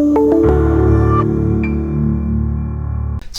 you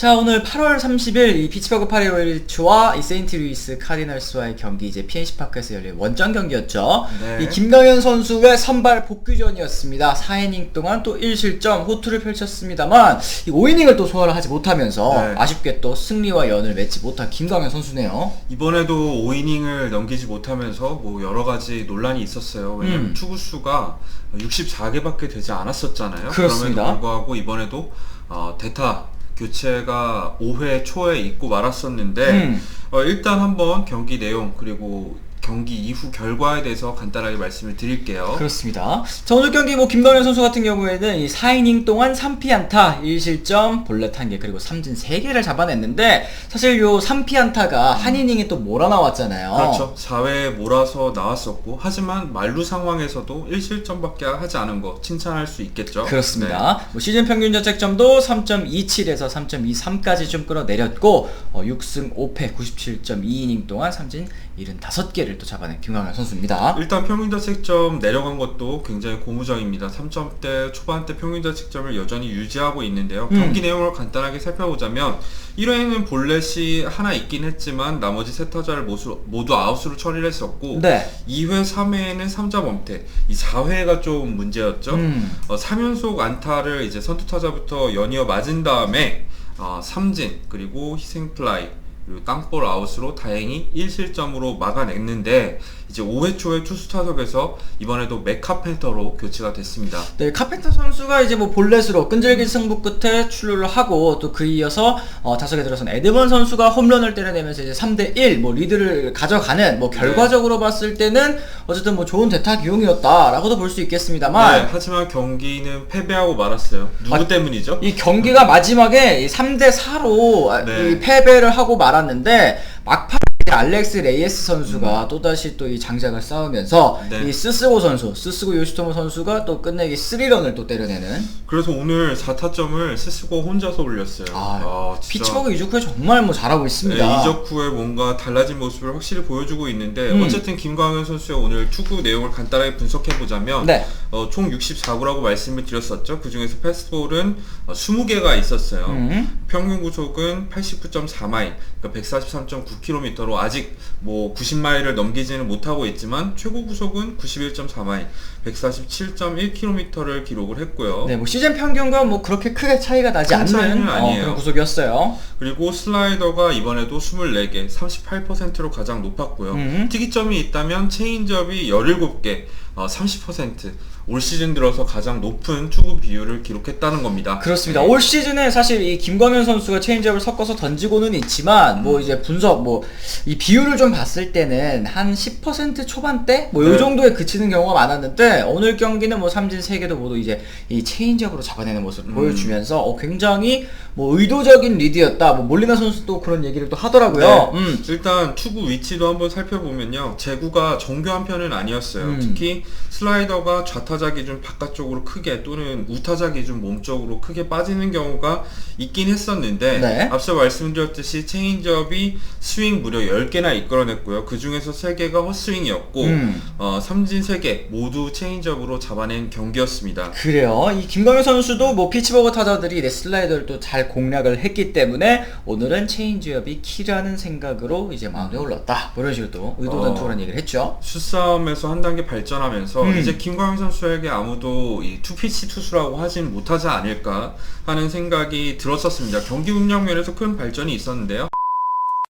자 오늘 8월 30일 이 피츠버그 파리오일츠와 이 세인트 루이스 카디널스와의 경기 이제 PNC 파크에서 열린 원정 경기였죠. 네. 이 김강현 선수의 선발 복귀전이었습니다. 4이닝 동안 또 1실점 호투를 펼쳤습니다만 이 5이닝을 또 소화를 하지 못하면서 네. 아쉽게 또 승리와 연을 맺지 못한 김강현 선수네요. 이번에도 5이닝을 넘기지 못하면서 뭐 여러 가지 논란이 있었어요. 왜냐면 음. 투구 수가 64개밖에 되지 않았었잖아요. 그렇습니다. 그럼에도 불구하고 이번에도 어, 대타 교체가 5회 초에 있고 말았었는데 음. 어, 일단 한번 경기 내용 그리고 경기 이후 결과에 대해서 간단하게 말씀을 드릴게요. 그렇습니다. 자, 오늘 경기 뭐 김강현 선수 같은 경우에는 이 4이닝 동안 3피안타, 1실점, 볼넷 1개, 그리고 삼진 3개를 잡아냈는데 사실 요 3피안타가 한 이닝에 또 몰아 나왔잖아요. 그렇죠. 4회에 몰아서 나왔었고 하지만 만루 상황에서도 1실점밖에 하지 않은 거 칭찬할 수 있겠죠. 그렇습니다. 뭐 시즌 평균 자책점도 3.27에서 3.23까지 좀 끌어내렸고 어, 6승 5패 97.2이닝 동안 삼진 75개를 또 잡아낸 김강현 선수입니다. 일단 평균 자책점 내려간 것도 굉장히 고무적입니다. 3점대 초반대 평균 자책점을 여전히 유지하고 있는데요. 음. 경기 내용을 간단하게 살펴보자면 1회에는 볼넷이 하나 있긴 했지만 나머지 세 타자를 모두, 모두 아웃으로 처리를 했었고 네. 2회, 3회에는 3자 범퇴, 이 4회가 좀 문제였죠. 음. 어, 3연속 안타를 이제 선두 타자부터 연이어 맞은 다음에 어, 삼진 그리고 희생 플라이 그리고 땅볼 아웃으로 다행히 1실점으로 막아냈는데 이제 5회 초에 투수 타석에서 이번에도 맥카펜터로 교체가 됐습니다. 네, 카펜터 선수가 이제 뭐 볼넷으로 끈질긴 승부 끝에 출루를 하고 또 그 이어서 어, 타석에 들어선 에드먼 선수가 홈런을 때려내면서 이제 3대 1 뭐 리드를 가져가는 뭐 결과적으로 봤을 때는 어쨌든 뭐 좋은 대타 기용이었다라고도 볼 수 있겠습니다만 네, 하지만 경기는 패배하고 말았어요. 누구 아, 때문이죠? 이 경기가 마지막에 3대 4로 네. 패배를 하고 말았 는데 막판 알렉스 레이에스 선수가 음. 또다시 또 이 장작을 쌓으면서 네. 이 스스고 선수, 스스고 요시토모 선수가 또 끝내기 3런을 또 때려내는 그래서 오늘 4타점을 스스고 혼자서 올렸어요. 아, 진짜. 피츠버그 이적 후에 정말 뭐 잘하고 있습니다. 네, 이적 후에 뭔가 달라진 모습을 확실히 보여주고 있는데 음. 어쨌든 김광현 선수의 오늘 투구 내용을 간단하게 분석해 보자면 네. 어, 총 64구라고 말씀을 드렸었죠. 그 중에서 패스트볼은 어, 20개가 있었어요. 음. 평균 구속은 89.4마일, 그러니까 143.9km로 아직 뭐 90마일을 넘기지는 못하고 있지만 최고 구속은 91.4마일, 147.1km를 기록을 했고요. 네, 뭐 시즌 평균과 뭐 그렇게 크게 차이가 나지 큰 않는 어. 그런 구속이었어요. 그리고 슬라이더가 이번에도 24개, 38%로 가장 높았고요. 음. 특이점이 있다면 체인지업이 17개, 어, 30%. 올 시즌 들어서 가장 높은 투구 비율을 기록했다는 겁니다. 그렇습니다. 네. 올 시즌에 사실 이 김광현 선수가 체인지업을 섞어서 던지고는 있지만 뭐 이제 분석 뭐 이 비율을 좀 봤을 때는 한 10% 초반대 뭐요 네. 정도에 그치는 경우가 많았는데 오늘 경기는 뭐 삼진 3개도 모두 이제 이 체인지업으로 잡아내는 모습을 음. 보여주면서 어, 굉장히 뭐 의도적인 리드였다. 뭐 몰리나 선수도 그런 얘기를 또 하더라고요. 네. 음. 일단 투구 위치도 한번 살펴보면요. 제구가 정교 한 편은 아니었어요. 음. 특히 슬라이더가 좌타 자 기준 바깥쪽으로 크게 또는 우타자 기준 몸쪽으로 크게 빠지는 경우가 있긴 했었는데 네. 앞서 말씀드렸듯이 체인지업이 스윙 무려 10개나 이끌어냈고요. 그 중에서 3개가 헛스윙이었고 음. 어, 삼진 3개 모두 체인지업으로 잡아낸 경기였습니다. 그래요. 이 김광현 선수도 뭐 피치버거 타자들이 내 슬라이더를 또 잘 공략을 했기 때문에 오늘은 체인지업이 키라는 생각으로 이제 마운드에 올랐다. 뭐 이런 식으로 또 의도된 어. 투구라는 얘기를 했죠. 수싸움에서 한 단계 발전하면서 음. 이제 김광현 선수 에게 아무도 이 투피치 투수라고 하진 못하지 않을까 하는 생각이 들었었습니다. 경기 운영 면에서 큰 발전이 있었는데요.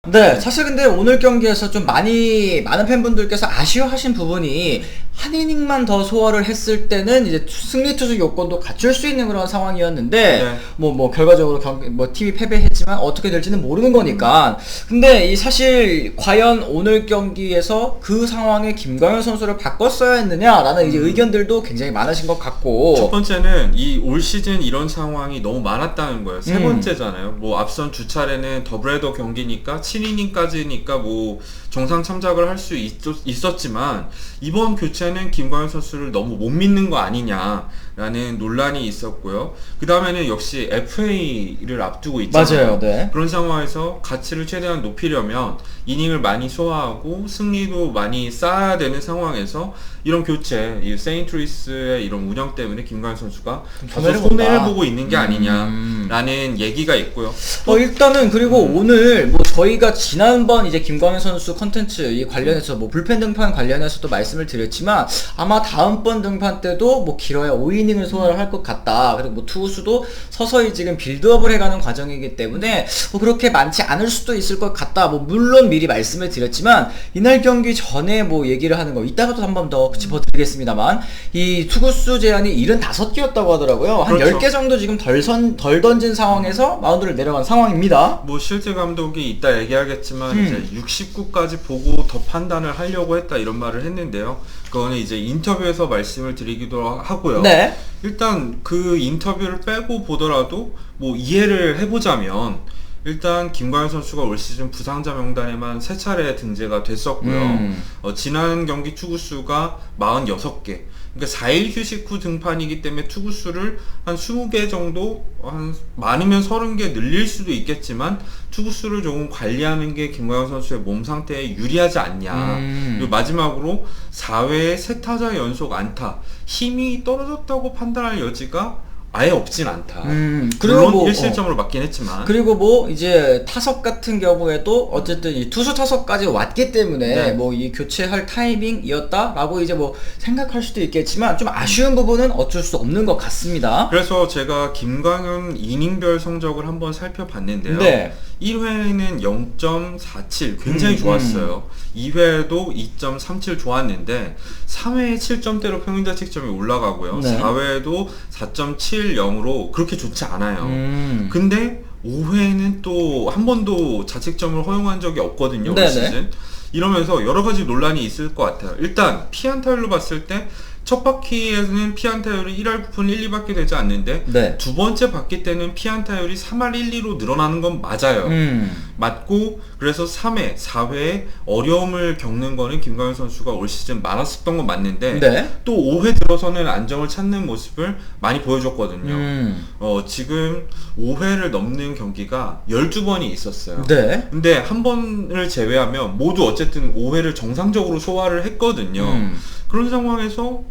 네, 사실 근데 오늘 경기에서 좀 많이 많은 팬분들께서 아쉬워하신 부분이 한 이닝만 더 소화를 했을 때는 이제 투- 승리 투수 요건도 갖출 수 있는 그런 상황이었는데 네. 뭐뭐 결과적으로 경기 뭐 팀이 패배했지만 어떻게 될지는 모르는 거니까 근데 이 사실 과연 오늘 경기에서 그 상황에 김광현 선수를 바꿨어야 했느냐라는 이제 의견들도 굉장히 많으신 것 같고 음. 첫 번째는 이 올 시즌 이런 상황이 너무 많았다는 거예요. 세 음. 번째잖아요. 뭐 앞선 두 차례는 더블헤더 경기니까 7이닝까지니까 뭐 정상 참작을 할 수 있었지만 이번 교체 는 김광현 선수를 너무 못 믿는 거 아니냐 라는 논란이 있었고요. 그 다음에는 역시 FA를 앞두고 있잖아요. 맞아요. 네. 그런 상황에서 가치를 최대한 높이려면 이닝을 많이 소화하고 승리도 많이 쌓아야 되는 상황에서 이런 교체, 이 세인트루이스의 이런 운영 때문에 김광현 선수가 다소 손해를 손해를 본다. 보고 있는 게 음. 아니냐라는 얘기가 있고요. 어 일단은 그리고 오늘 뭐 저희가 지난번 이제 김광현 선수 컨텐츠 이 관련해서 뭐 불펜 등판 관련해서도 말씀을 드렸지만 아마 다음번 등판 때도 뭐 길어야 5이닝 을 소화를 할 것 같다. 그리고 뭐 투수도 서서히 지금 빌드업을 해가는 과정이기 때문에 뭐 그렇게 많지 않을 수도 있을 것 같다. 뭐 물론 미리 말씀을 드렸지만 이날 경기 전에 뭐 얘기를 하는 거 이따가도 한번 더 짚어드리겠습니다만 이 투구수 제한이 75개였다고 하더라고요. 한 그렇죠. 10개 정도 지금 덜, 선, 덜 던진 상황에서 마운드를 내려간 상황입니다. 뭐 실제 감독이 이따 얘기하겠지만 음. 이제 69까지 보고 더 판단을 하려고 했다 이런 말을 했는데요. 그거는 이제 인터뷰에서 말씀을 드리기도 하고요. 네. 일단 그 인터뷰를 빼고 보더라도 뭐 이해를 해보자면 일단 김광현 선수가 올 시즌 부상자 명단에만 세 차례 등재가 됐었고요. 음. 어, 지난 경기 투구수가 46개. 그러니까 4일 휴식 후 등판이기 때문에 투구 수를 한 20개 정도, 한 많으면 30개 늘릴 수도 있겠지만 투구 수를 조금 관리하는 게 김광현 선수의 몸 상태에 유리하지 않냐. 음. 그리고 마지막으로 4회에 세 타자 연속 안타. 힘이 떨어졌다고 판단할 여지가 아예 없진 않다. 음, 그리고 물론 뭐, 1실점으로 맞긴 했지만. 그리고 뭐 이제 타석 같은 경우에도 어쨌든 이 투수 타석까지 왔기 때문에 네. 뭐이 교체할 타이밍이었다라고 이제 뭐 생각할 수도 있겠지만 좀 아쉬운 부분은 어쩔 수 없는 것 같습니다. 그래서 제가 김광현 이닝별 성적을 한번 살펴봤는데요. 네. 1회에는 0.47 굉장히 음, 좋았어요. 2회에도 2.37 좋았는데 3회에 7점대로 평균 자책점이 올라가고요. 네. 4회에도 4.70으로 그렇게 좋지 않아요. 음. 근데 5회에는 또 한 번도 자책점을 허용한 적이 없거든요. 올. 시즌. 이러면서 여러 가지 논란이 있을 것 같아요. 일단 피안타율로 봤을 때 첫 바퀴에는 피안 타율이 1할 9푼 1, 2밖에 되지 않는데 네. 두 번째 바퀴 때는 피안 타율이 3할 1, 2로 늘어나는 건 맞아요. 음. 맞고 그래서 3회, 4회에 어려움을 겪는 거는 김광현 선수가 올 시즌 많았었던 건 맞는데 네. 또 5회 들어서는 안정을 찾는 모습을 많이 보여줬거든요. 음. 어, 지금 5회를 넘는 경기가 12번이 있었어요. 네. 근데 한 번을 제외하면 모두 어쨌든 5회를 정상적으로 소화를 했거든요. 음. 그런 상황에서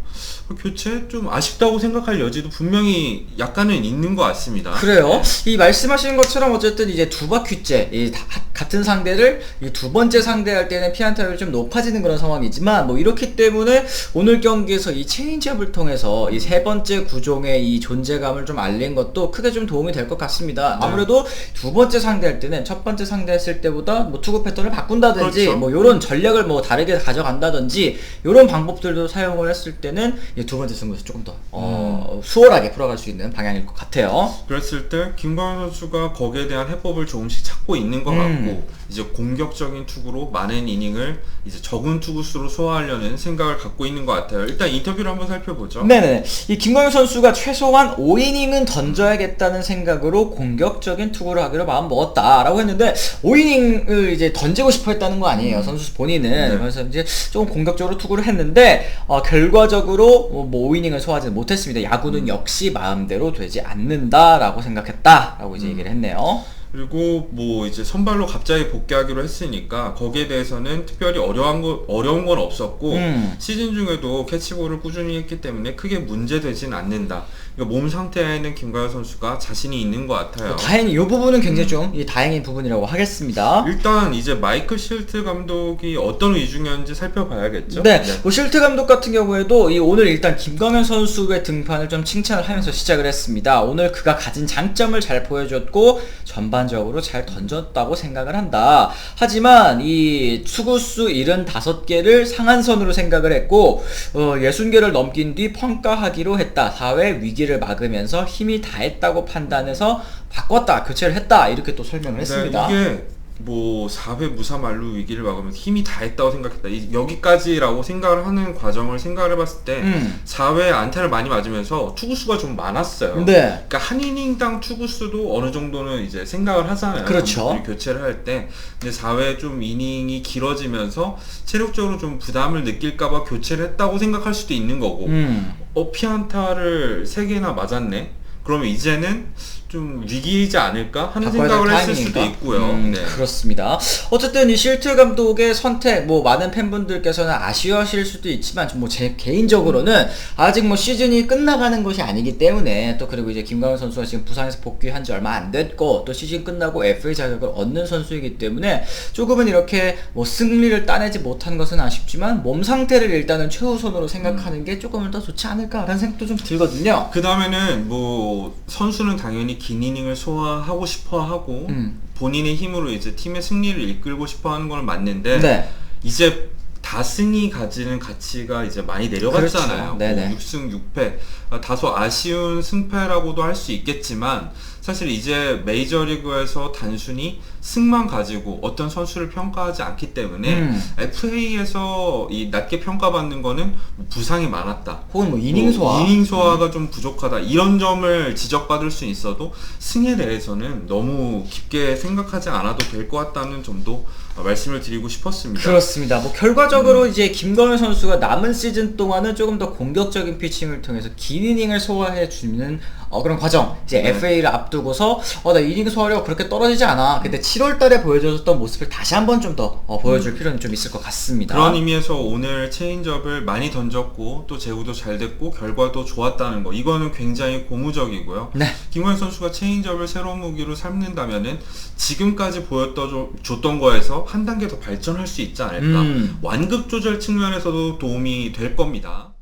교체 좀 아쉽다고 생각할 여지도 분명히 약간은 있는 것 같습니다. 그래요. 이 말씀하신 것처럼 어쨌든 이제 두 바퀴째 이 다- 같은 상대를 이 두 번째 상대할 때는 피안타율이 좀 높아지는 그런 상황이지만 뭐 이렇기 때문에 오늘 경기에서 이 체인지업을 통해서 이 세 번째 구종의 이 존재감을 좀 알린 것도 크게 좀 도움이 될 것 같습니다. 네. 아무래도 두 번째 상대할 때는 첫 번째 상대했을 때보다 뭐 투구 패턴을 바꾼다든지 그렇죠. 뭐 요런 전략을 뭐 다르게 가져간다든지 요런 방법들도 사용을 했을 때는 이두 번째 승부에서 조금 더 어, 수월하게 풀어갈 수 있는 방향일 것 같아요. 그랬을 때 김광현 선수가 거기에 대한 해법을 조금씩 찾고 있는 것 음. 같고 이제 공격적인 투구로 많은 이닝을 이제 적은 투구수로 소화하려는 생각을 갖고 있는 것 같아요. 일단 인터뷰를 한번 살펴보죠. 네네. 이 김광현 선수가 최소한 5이닝은 던져야겠다는 생각으로 공격적인 투구를 하기로 마음 먹었다라고 했는데 5이닝을 이제 던지고 싶어 했다는 거 아니에요. 선수 본인은. 네. 그래서 이제 조금 공격적으로 투구를 했는데 어, 결과적으로 어, 뭐 5이닝을 소화하지 못했습니다. 야구는 역시 마음대로 되지 않는다라고 생각했다라고 이제 얘기를 했네요. 그리고 뭐 이제 선발로 갑자기 복귀하기로 했으니까 거기에 대해서는 특별히 어려운 거 어려운 건 없었고 음. 시즌 중에도 캐치볼을 꾸준히 했기 때문에 크게 문제되진 않는다. 그러니까 몸 상태에는 김가현 선수가 자신이 있는 것 같아요. 다행히 이 부분은 굉장히 좀 이 다행인 부분이라고 하겠습니다. 일단 이제 마이클 실트 감독이 어떤 위중이었는지 살펴봐야겠죠. 네, 뭐 실트 감독 같은 경우에도 이 오늘 일단 김광현 선수의 등판을 좀 칭찬을 하면서 시작을 했습니다. 오늘 그가 가진 장점을 잘 보여줬고 전반적으로 잘 던졌다고 생각을 한다. 하지만 이 투구수 75개를 상한선으로 생각을 했고 어, 60개를 넘긴 뒤 평가하기로 했다. 4회 위기 를 막으면서 힘이 다했다고 판단해서 바꿨다. 교체를 했다. 이렇게 또 설명을 했습니다. 네, 이게 뭐 4회 무사 만루 위기를 막으면서 힘이 다 했다고 생각했다. 이- 여기까지라고 생각을 하는 과정을 생각을 해봤을 때 음. 4회 안타를 많이 맞으면서 투구수가 좀 많았어요. 네. 그러니까 한 이닝당 투구수도 어느 정도는 이제 생각을 하잖아요. 그렇죠. 교체를 할 때. 근데 4회 좀 이닝이 길어지면서 체력적으로 좀 부담을 느낄까봐 교체를 했다고 생각할 수도 있는 거고. 음. 어 피안타를 3개나 맞았네. 그러면 이제는 좀 위기이지 않을까 하는 생각을 했을 수도? 있고요. 음, 네. 그렇습니다. 어쨌든 이 실트 감독의 선택, 뭐 많은 팬분들께서는 아쉬워하실 수도 있지만, 뭐 제 개인적으로는 아직 뭐 시즌이 끝나가는 것이 아니기 때문에 또 그리고 이제 김광현 선수가 지금 부상에서 복귀한 지 얼마 안 됐고 또 시즌 끝나고 FA 자격을 얻는 선수이기 때문에 조금은 이렇게 뭐 승리를 따내지 못한 것은 아쉽지만 몸 상태를 일단은 최우선으로 생각하는 음. 게 조금은 더 좋지 않을까라는 생각도 좀 들거든요. 그 다음에는 뭐 선수는 당연히 긴 이닝을 소화하고 싶어 하고 음. 본인의 힘으로 이제 팀의 승리를 이끌고 싶어 하는 건 맞는데 네. 이제 다승이 가지는 가치가 이제 많이 내려갔잖아요. 그렇죠. 뭐 6승 6패 아, 다소 아쉬운 승패라고도 할 수 있겠지만 사실 이제 메이저리그에서 단순히 승만 가지고 어떤 선수를 평가하지 않기 때문에 음. FA에서 이 낮게 평가받는 거는 뭐 부상이 많았다. 혹은 뭐 이닝 소화. 음. 이닝 소화가 좀 부족하다. 이런 점을 지적받을 수 있어도 승에 대해서는 너무 깊게 생각하지 않아도 될 것 같다는 점도 어, 말씀을 드리고 싶었습니다. 그렇습니다. 뭐 결과적 으로 이제 김건현 선수가 남은 시즌 동안은 조금 더 공격적인 피칭을 통해서 긴 이닝을 소화해 주는 어, 그런 과정. 이제 네. FA를 앞두고서 어, 나 이닝 소화력 그렇게 떨어지지 않아. 근데 7월달에 보여줬던 모습을 다시 한번 좀더 어, 보여줄 필요는 좀 있을 것 같습니다. 음. 그런 의미에서 오늘 체인지업을 많이 던졌고 또 제구도 잘 됐고 결과도 좋았다는 거 이거는 굉장히 고무적이고요. 네. 김광현 선수가 체인지업을 새로운 무기로 삼는다면은 지금까지 보였던 거에서 한 단계 더 발전할 수 있지 않을까. 음. 완급 조절 측면에서도 도움이 될 겁니다.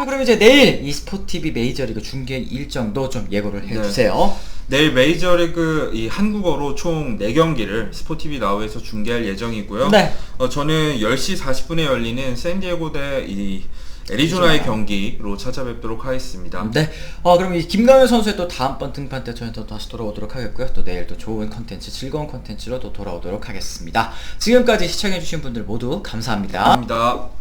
자, 그럼 이제 내일 이 스포티비 메이저리그 중계 일정도 좀 예고를 네. 해주세요. 내일 메이저리그 이 한국어로 총 4경기를 스포티비 나우에서 중계할 예정이고요. 네. 어, 저는 10시 40분에 열리는 샌디에고 대 이 애리조나의 경기로 찾아뵙도록 하겠습니다. 네. 어, 그럼 이 김강현 선수의 또 다음번 등판 때 저희는 또 다시 돌아오도록 하겠고요. 또 내일 또 좋은 컨텐츠, 즐거운 컨텐츠로 또 돌아오도록 하겠습니다. 지금까지 시청해주신 분들 모두 감사합니다. 감사합니다.